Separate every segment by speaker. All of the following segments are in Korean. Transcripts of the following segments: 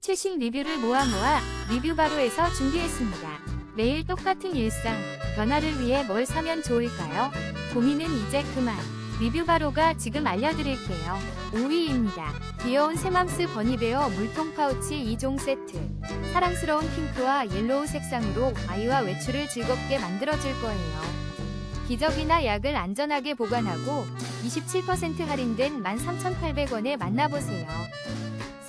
Speaker 1: 최신 리뷰를 모아 모아 리뷰 바로에서 준비했습니다. 매일 똑같은 일상, 변화를 위해 뭘 사면 좋을까요? 고민은 이제 그만. 리뷰 바로가 지금 알려드릴게요. 5위입니다. 귀여운 새맘스 버니베어 물통 파우치 2종 세트. 사랑스러운 핑크와 옐로우 색상으로 아이와 외출을 즐겁게 만들어줄 거예요. 기저귀나 약을 안전하게 보관하고 27% 할인된 13,800원에 만나보세요.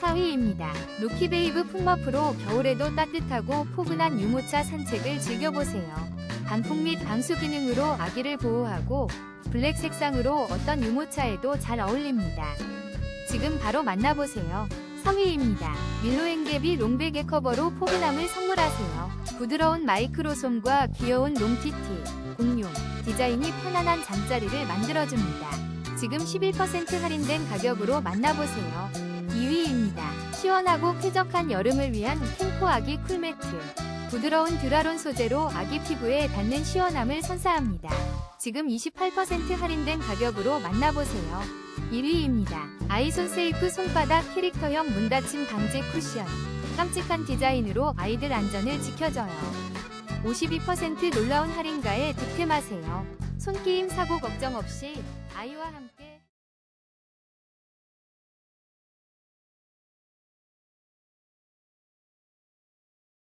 Speaker 1: 4위입니다. 루키베이브 품머프로 겨울에도 따뜻하고 포근한 유모차 산책을 즐겨보세요. 단풍 및 방수 기능으로 아기를 보호하고 블랙 색상으로 어떤 유모차에도 잘 어울립니다. 지금 바로 만나보세요. 3위입니다. 밀로앵개비 롱베개 커버로 포근함을 선물하세요. 부드러운 마이크로솜과 귀여운 롱티티, 공룡, 디자인이 편안한 잠자리를 만들어줍니다. 지금 11% 할인된 가격으로 만나보세요. 2위입니다. 시원하고 쾌적한 여름을 위한 캠코 아기 쿨매트. 부드러운 듀라론 소재로 아기 피부에 닿는 시원함을 선사합니다. 지금 28% 할인된 가격으로 만나보세요. 1위입니다. 아이손 세이프 손바닥 캐릭터형 문닫힘 방지 쿠션. 깜찍한 디자인으로 아이들 안전을 지켜줘요. 52% 놀라운 할인가에 득템하세요. 손끼임 사고 걱정 없이 아이와 함께